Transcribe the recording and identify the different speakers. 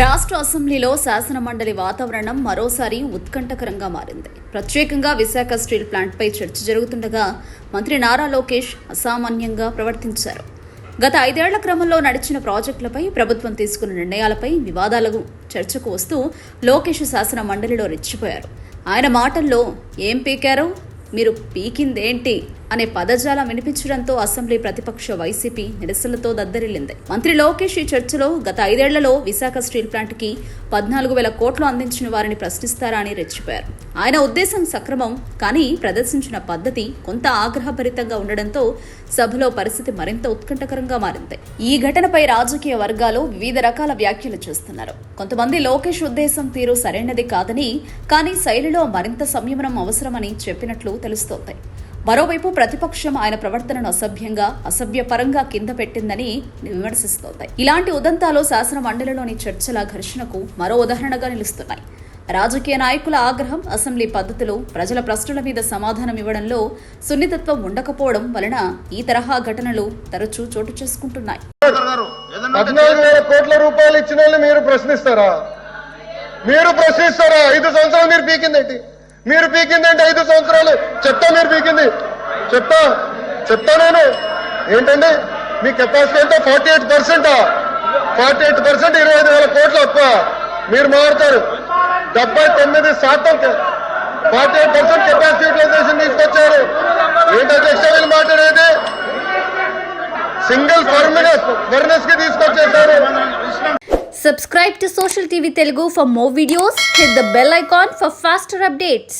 Speaker 1: రాష్ట్ర అసెంబ్లీలో శాసన మండలి వాతావరణం మరోసారి ఉత్కంఠకరంగా మారింది. ప్రత్యేకంగా విశాఖ స్టీల్ ప్లాంట్పై చర్చ జరుగుతుండగా మంత్రి నారా లోకేష్ అసామాన్యంగా ప్రవర్తించారు. గత ఐదేళ్ళ క్రమంలో నడిచిన ప్రాజెక్టులపై ప్రభుత్వం తీసుకున్న నిర్ణయాలపై వివాదాలకు చర్చకు వస్తూ లోకేష్ శాసన మండలిలో రెచ్చిపోయారు. ఆయన మాటల్లో ఏం పీకారో మీరు పీకిందేంటి? అనే పదజాలం వినిపించడంతో అసెంబ్లీ ప్రతిపక్ష వైసీపీ నిరసనలతో దద్దరిల్లింది. మంత్రి లోకేష్ ఈ చర్చలో గత ఐదేళ్ళలో విశాఖ స్టీల్ ప్లాంట్కి పద్నాలుగు వేల కోట్లు అందించిన వారిని ప్రశ్నిస్తారా అని రెచ్చిపోయారు. ఆయన ఉద్దేశం సక్రమం కానీ ప్రదర్శించిన పద్ధతి కొంత ఆగ్రహభరితంగా ఉండడంతో సభలో పరిస్థితి మరింత ఉత్కంఠకరంగా మారింది. ఈ ఘటనపై రాజకీయ వర్గాలు వివిధ రకాల వ్యాఖ్యలు చేస్తున్నారు. కొంతమంది లోకేష్ ఉద్దేశం తీరు సరైనది కాదని కానీ శైలిలో మరింత సంయమనం అవసరమని చెప్పినట్లు తెలుస్తోంది. మరోవైపు ప్రతిపక్షం ఆయన ప్రవర్తనను అసభ్యంగా అసభ్యపరంగా కింద పెట్టిందని విమర్శిస్తోంది. ఇలాంటి ఉదంతాలు శాసన మండలిలోని చర్చల ఘర్షణకు మరో ఉదాహరణగా నిలుస్తున్నాయి. రాజకీయ నాయకుల ఆగ్రహం అసెంబ్లీ పద్ధతులు ప్రజల ప్రశ్నల మీద సమాధానం ఇవ్వడంలో సున్నితత్వం ఉండకపోవడం వలన ఈ తరహా ఘటనలు తరచూ చోటు చేసుకుంటున్నాయి.
Speaker 2: పద్నాలుగు వేల కోట్ల రూపాయలు ఇచ్చిన మీరు ప్రశ్నిస్తారా? మీరు ప్రశ్నిస్తారా? ఐదు సంవత్సరాలు మీరు పీకిందేంటి? మీరు పీకిందేంటి ఐదు సంవత్సరాలు? చెత్త మీరు పీకింది చెప్తా చెప్తా నేను. ఏంటండి? మీ కెపాసిటీ ఎంత forty eight percent forty eight percent ఇరవై ఐదు వేల కోట్లు ఎక్కువ మీరు మారుతారు. డెబ్బై తొమ్మిది శాతం forty eight percent capacity utilization తీసుకొచ్చారు. ఏంటంటే అధ్యక్ష మాట్లాడేది సింగిల్ ఫర్మినెస్ ఫర్నెస్కి తీసుకొచ్చేసారు
Speaker 3: Subscribe to Social TV Telugu for more videos. Hit the bell icon for faster updates.